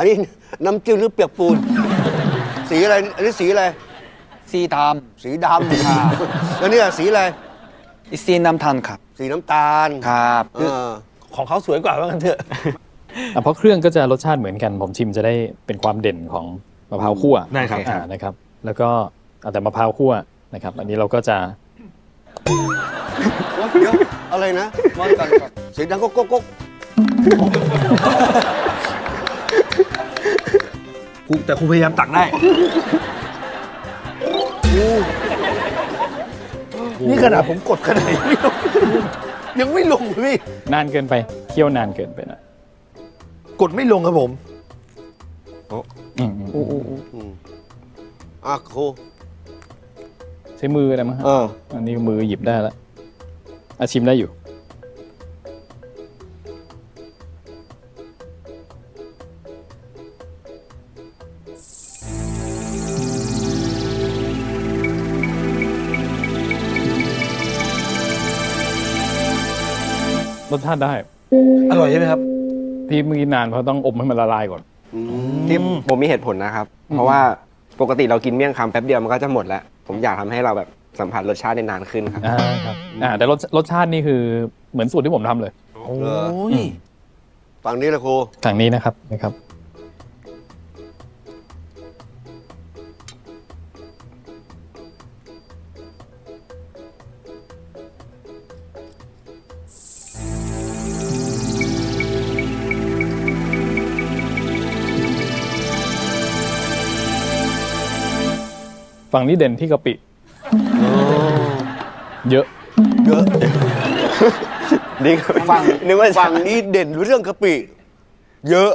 อันนี้น้ำจิ้มหรือเปียกปูน สีอะไร อันนี้สีอะไรสีดสีดำแล้วเนี่ยสีอะไรำสีน้ำตาลครับ สีน้ำตาลครับเออของเขาสวยกว่าว่ากันเถอะ อะเพราะเครื่องก็จะรสชาติเหมือนกัน ผมชิมจะได้เป็นความเด่นของมะพร้าวคั่วได้ครับ อ่านะครับ แล้วก็เอาแต่มะพร้าวคั่วนะครับ อันนี้เราก็จะเดี๋ยวอะไรนะเหมือนกันครับเสียงดังก็ก๊กก๊ก กูแต่ครูพยายามตักได้นี่ขนาดผมกดขนาดนี้ยังไม่ลงเลยพี่นานเกินไปเคี่ยวนานเกินไปหนะกดไม่ลงครับผมอืมอืมอืมอืมอะครูใช้มืออะไรมั้งฮะเอออันนี้มือหยิบได้แล้วอาชิมได้อยู่ รสชาติได้ อร่อยใช่ไหมครับที่เมื่อกี้นานเพราะต้องอบให้มันละลายก่อน ที่ผมมีเหตุผลนะครับ เพราะว่าปกติเรากินเมี่ยงคำแป๊บเดียวมันก็จะหมดแล้ว ผมอยากทำให้เราแบบสัมผัสรสชาติได้นานขึ้นครับ อ่าครับอ่าแต่รสรสชาตินี่คือเหมือนสูตรที่ผมทำเลย โอ้ย ฝั่งนี้แหละครูถังนี้นะครับนะครับ ฝั่งนี้เด่นที่กะปิเยอะ เยอะนี่ครับฝั่งนึกว่าฝั่งนี้เด่นเรื่องกะปิ เยอะ